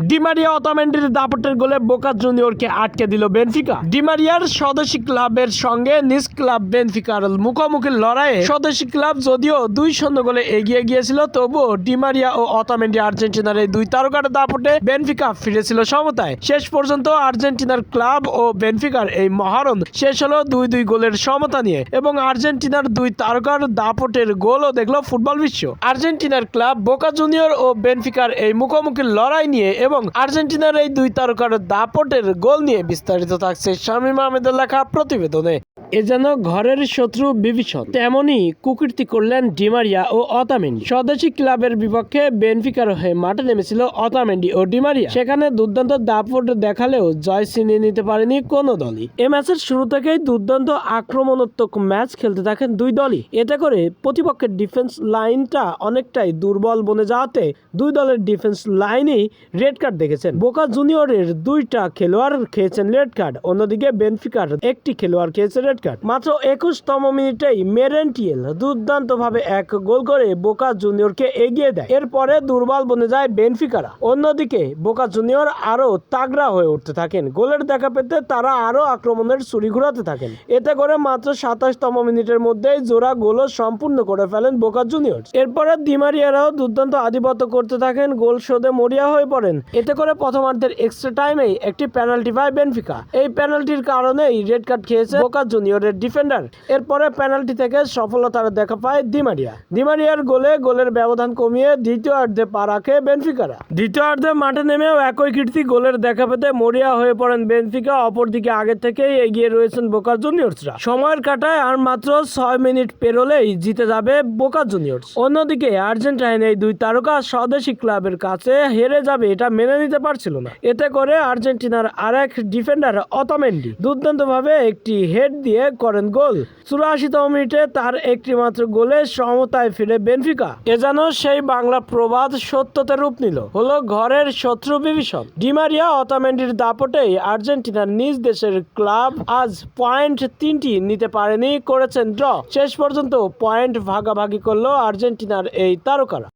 Di Maria অতামেন্ডির দাপটের গোলে বোকা জুনিয়রকে আটকে দিল বেনফিকা। ডিমারিয়ার স্বদেশী ক্লাবের সঙ্গে নিজ ক্লাব বেনফিকার মুখোমুখি লড়াইয়ে স্বদেশী ক্লাব যদিও দুই শূন্য গোলে এগিয়ে গিয়েছিল, তবুও ডিমারিয়া ও অতামেন্ডি আর্জেন্টিনার এই দুই তারকার দাপটে বেনফিকা ফিরেছিল সমতায়। শেষ পর্যন্ত আর্জেন্টিনার ক্লাব ও বেনফিকার এই মহারণ শেষ হলো দুই দুই গোলের সমতা নিয়ে এবং আর্জেন্টিনার দুই তারকার দাপটের গোলও দেখল ফুটবল বিশ্ব। আর্জেন্টিনার ক্লাব বোকা জুনিয়র ও বেনফিকার এই মুখোমুখি লড়াই নিয়ে এবং আর্জেন্টিনার এই দুই তারকার দাপটের গোল নিয়ে বিস্তারিত থাকছে শামীম আহমেদের লেখা প্রতিবেদনে। এ যেন ঘরের শত্রু বিভীষণ। তেমনই কুকীর্তি করলেন ডিমারিয়া ও অতামেন্ডি। স্বদেশী ক্লাবের বিপক্ষে বেনফিকার হয়ে মাঠে নেমেছিল অতামেন্ডি ও ডিমারিয়া। সেখানে দুর্দান্ত দাপট দেখালেও জয় ছিনিয়ে নিতে পারেনি কোনো দলই। এ ম্যাচের শুরু থেকেই দুর্দান্ত আক্রমণাত্মক ম্যাচ খেলতে থাকেন দুই দলই। এতে করে প্রতিপক্ষের ডিফেন্স লাইনটা অনেকটাই দুর্বল বনে যাওয়াতে দুই দলের ডিফেন্স লাইনেই রেড কার্ড দেখেছেন। বোকা জুনিয়রের দুইটা খেলোয়াড় খেয়েছেন রেড কার্ড। অন্যদিকে বেনফিকার একটি খেলোয়াড় খেয়েছে রেড কার্ড মাত্র একুশতম মিনিটেই মেরেন্টিয়েল দুর্দান্ত ভাবে এক গোল করে বোকা জুনিয়রকে এগিয়ে দেয়। এরপরে দুর্বল বনে যায় বেনফিকারা। অন্যদিকে বোকা জুনিয়র আরও তাগড়া হয়ে উঠতে থাকেন। গোলের দেখা পেতে তারা আরও আক্রমণের ছুরি ঘুরাতে থাকেন। এতে করে মাত্র সাতাশতম মিনিটের মধ্যেই জোড়া গোলও সম্পূর্ণ করে ফেলেন বোকা জুনিয়র। এরপরে দিমারিয়ারাও দুর্দান্ত আধিপত্য করতে থাকেন, গোল শোধে মরিয়া হয়ে পড়েন। এতে করে প্রথমার্ধের এক্সট্রা টাইমেই একটি পেনাল্টি পায় বেনফিকা। এই পেনাল্টির কারণেই রেড কার্ড খেয়েছে বোকা জুনিয়রের ডিফেন্ডার এরপরে পেনাল্টি থেকে সফলতার দেখা পায় দিমারিয়া দিমারিয়ার গোলে গোলের ব্যবধান কমিয়ে দ্বিতীয়ার্ধে পা রাখে বেনফিকারা। দ্বিতীয়ার্ধে মাঠে নেমেও একই কীর্তি গোলের দেখা পেতে মরিয়া হয়ে পড়েন বেনফিকা। অপরদিকে আগে থেকেই এগিয়ে রয়েছেন বোকা জুনিয়র্সরা। সময়ের কাটায় আর মাত্র ছয় মিনিট পেরোলেই জিতে যাবে বোকা জুনিয়র্স। অন্যদিকে আর্জেন্টাইন এই দুই তারকা স্বদেশী ক্লাবের কাছে হেরে যাবে এটা মেনে নিতে পারছিল না। এতে করে আর্জেন্টিনার আরেক ডিফেন্ডার অতমেন্ডি। দুর্দান্তভাবে একটি হেড দিয়ে করেন গোল। চুরাশিতম মিনিটে তার একটি মাত্র গোলে সমতায় ফিরে বেনফিকা। এ যেন সেই বাংলা প্রবাদ সত্যতে রূপ নিল। হলো ঘরের শত্রু বিভীষণ। ডিমারিয়া অতামেন্ডির দাপটেই আর্জেন্টিনার নিজ দেশের ক্লাব আজ পয়েন্ট তিনটি নিতে পারেনি, করেছেন ড্র। শেষ পর্যন্ত পয়েন্ট ভাগাভাগি করল আর্জেন্টিনার এই তারকারা।